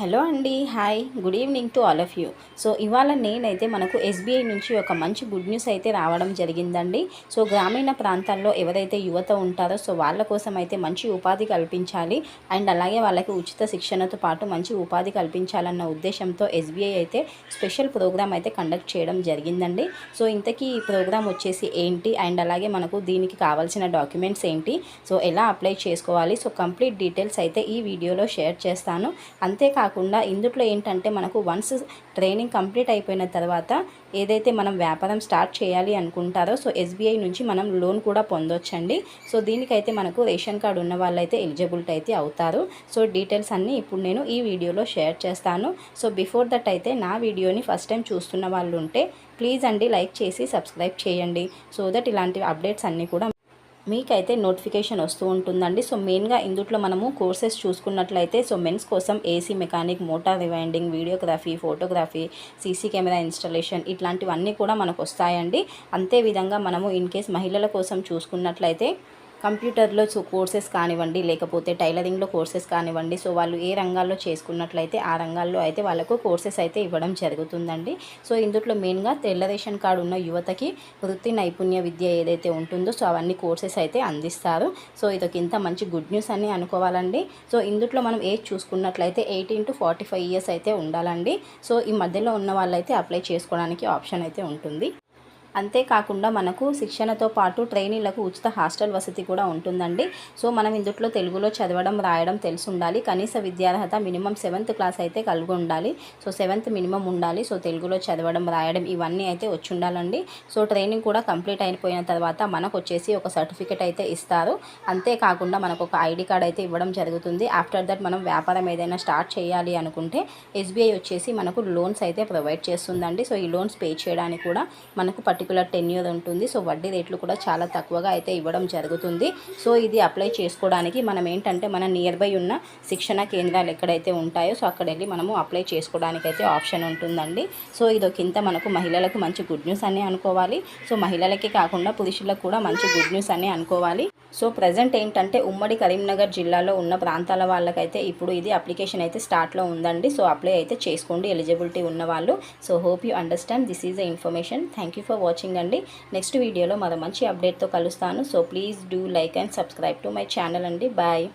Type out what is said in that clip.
Hello అండి hi. Good evening to all of you. So ఇవాళ నేనైతే మనకు ఎస్బీఐ నుంచి ఒక మంచి గుడ్ న్యూస్ అయితే రావడం జరిగిందండి. సో గ్రామీణ ప్రాంతాల్లో ఎవరైతే యువత ఉంటారో సో వాళ్ళ కోసం అయితే మంచి ఉపాధి కల్పించాలి. అండ్ అలాగే వాళ్ళకి ఉచిత శిక్షణతో పాటు మంచి ఉపాధి కల్పించాలన్న ఉద్దేశంతో ఎస్బీఐ అయితే స్పెషల్ ప్రోగ్రామ్ అయితే కండక్ట్ చేయడం జరిగిందండి. సో ఇంతకీ ఈ ప్రోగ్రామ్ వచ్చేసి ఏంటి? అండ్ అలాగే మనకు దీనికి కావాల్సిన డాక్యుమెంట్స్ ఏంటి? సో ఎలా అప్లై చేసుకోవాలి? సో కంప్లీట్ డీటెయిల్స్ అయితే ఈ వీడియోలో షేర్ చేస్తాను. అంతేకాదు కాకుండా ఇందులో ఏంటంటే మనకు వన్స్ ట్రైనింగ్ కంప్లీట్ అయిపోయిన తర్వాత ఏదైతే మనం వ్యాపారం స్టార్ట్ చేయాలి అనుకుంటారో సో ఎస్బీఐ నుంచి మనం లోన్ కూడా పొందొచ్చండి. సో దీనికైతే మనకు రేషన్ కార్డు ఉన్న వాళ్ళైతే ఎలిజిబిలిటీ అయితే అవుతారు. సో డీటెయిల్స్ అన్నీ ఇప్పుడు నేను ఈ వీడియోలో షేర్ చేస్తాను. సో బిఫోర్ దట్ అయితే నా వీడియోని ఫస్ట్ టైం చూస్తున్న వాళ్ళు ఉంటే ప్లీజ్ అండి లైక్ చేసి సబ్స్క్రైబ్ చేయండి. సో దట్ ఇలాంటి అప్డేట్స్ అన్నీ కూడా మీకైతే నోటిఫికేషన్ వస్తూ ఉంటుందండి. సో మెయిన్గా ఇందుట్లో మనము కోర్సెస్ చూసుకున్నట్లయితే సో మెన్స్ కోసం AC mechanic motor rewinding videography photography CC camera installation ఇట్లాంటివన్నీ కూడా మనకు వస్తాయండి అంతే విధంగా మనము ఇన్ కేస్ మహిళల కోసం చూసుకున్నట్లయితే కంప్యూటర్లో సో కోర్సెస్ కానివ్వండి లేకపోతే టైలరింగ్లో కోర్సెస్ కానివ్వండి సో వాళ్ళు ఏ రంగాల్లో చేసుకున్నట్లయితే ఆ రంగాల్లో అయితే వాళ్ళకు కోర్సెస్ అయితే ఇవ్వడం జరుగుతుందండి. సో ఇందులో మెయిన్గా తెల్ల రేషన్ కార్డు ఉన్న యువతకి వృత్తి నైపుణ్య విద్య ఏదైతే ఉంటుందో సో అవన్నీ కోర్సెస్ అయితే అందిస్తారు. సో ఇదొక ఇంత మంచి గుడ్ న్యూస్ అని అనుకోవాలండి. సో ఇందులో మనం ఏజ్ చూసుకున్నట్లయితే eighteen to forty five years అయితే ఉండాలండి. సో ఈ మధ్యలో ఉన్న వాళ్ళైతే అప్లై చేసుకోవడానికి ఆప్షన్ అయితే ఉంటుంది. అంతేకాకుండా మనకు శిక్షణతో పాటు ట్రైనీలకు ఉచిత హాస్టల్ వసతి కూడా ఉంటుందండి. సో మనం ఇందుట్లో తెలుగులో చదవడం రాయడం తెలిసి ఉండాలి కనీస విద్యార్హత మినిమం సెవెంత్ క్లాస్ అయితే కలిగి ఉండాలి. సో సెవెంత్ మినిమం ఉండాలి. సో తెలుగులో చదవడం రాయడం ఇవన్నీ అయితే వచ్చి ఉండాలండి సో ట్రైనింగ్ కూడా కంప్లీట్ అయిపోయిన తర్వాత మనకు వచ్చేసి ఒక సర్టిఫికేట్ అయితే ఇస్తారు. అంతేకాకుండా మనకు ఒక ఐడి కార్డ్ అయితే ఇవ్వడం జరుగుతుంది. ఆఫ్టర్ దట్ మనం వ్యాపారం ఏదైనా స్టార్ట్ చేయాలి అనుకుంటే ఎస్బీఐ వచ్చేసి మనకు లోన్స్ అయితే ప్రొవైడ్ చేస్తుందండి. సో ఈ లోన్స్ పే చేయడానికి కూడా మనకు పర్టికులర్ పర్టికులర్ టెన్యూర్ ఉంటుంది. సో వడ్డీ రేట్లు కూడా చాలా తక్కువగా అయితే ఇవ్వడం జరుగుతుంది. సో ఇది అప్లై చేసుకోవడానికి మనం ఏంటంటే మన నియర్ బై ఉన్న శిక్షణ కేంద్రాలు ఎక్కడైతే ఉంటాయో సో అక్కడ వెళ్ళి మనము అప్లై చేసుకోవడానికి అయితే ఆప్షన్ ఉంటుందండి. సో ఇది ఇంత మనకు మహిళలకు మంచి గుడ్ న్యూస్ అని అనుకోవాలి. సో మహిళలకి కాకుండా పురుషులకు కూడా మంచి గుడ్ న్యూస్ అని అనుకోవాలి. సో ప్రజెంట్ ఏంటంటే ఉమ్మడి కరీంనగర్ జిల్లాలో ఉన్న ప్రాంతాల వాళ్ళకైతే ఇప్పుడు ఇది అప్లికేషన్ అయితే స్టార్ట్లో ఉందండి. సో అప్లై అయితే చేసుకోండి. ఎలిజిబిలిటీ ఉన్న వాళ్ళు so hope you understand this is the information thank you watching watching అండి. నెక్స్ట్ వీడియోలో మరో మంచి అప్డేట్తో కలుస్తాను. So please do like and subscribe to my channel అండి. బాయ్